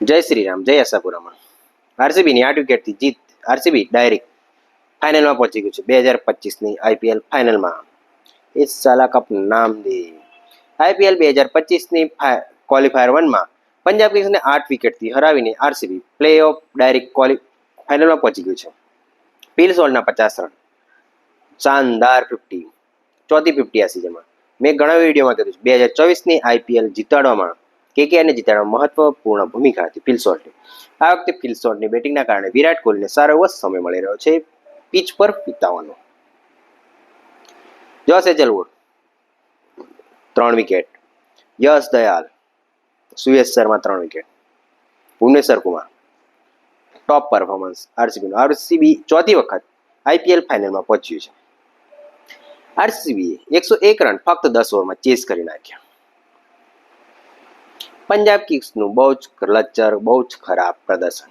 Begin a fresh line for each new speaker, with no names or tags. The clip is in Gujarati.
જય શ્રી રામ જય આશાપુરામાં. આરસીબીની આઠ વિકેટથી જીત, આરસીબી ડાયરેક્ટ ફાઇનલમાં પહોંચી ગયું છે, બે હજાર પચીસની આઈપીએલ ફાઇનલમાં એ સાલા કપ નામ દે. આઈપીએલ બે હજાર પચીસની ક્વોલિફાયર વનમાં પંજાબ કિંગ્સને આઠ વિકેટથી હરાવીને આરસીબી પ્લે ઓફ ડાયરેક્ટ ક્વોલિ ફાઇનલમાં પહોંચી ગયું છે. પીલ સોલના પચાસ રન. શાનદાર ફિફ્ટી ચોથી ફિફ્ટી આ સિઝનમાં મેં. ઘણા વિડીયોમાં કીધું છે. બે હજાર ચોવીસની આઈપીએલ જીતાડવામાં કેકેઆરને જીતાડવા મહત્વપૂર્ણ ભૂમિકા હતી ફિલસોલ્ટની આ વખતે ફિલસોલ્ટની બેટિંગના કારણે વિરાટ કોહલીને સારો એવો સમય મળી રહ્યો છે પીચ પર વિતાવવાનો. જોસ એજલવુડ, ત્રણ વિકેટ. યશ દયાલ, સુયેશ શર્મા, ત્રણ wicket. Bhuvneshwar Kumar, top performance આરસીબીનું. RCB ચોથી વખત આઈપીએલ ફાઇનલમાં પહોંચ્યું છે. આરસીબીએ એકસો એક રન ફક્ત દસ ઓવરમાં ચેસ કરી નાખ્યા. પંજાબ કિંગ્સનું બહુ જ લચ્ચર બહુ જ ખરાબ પ્રદર્શન.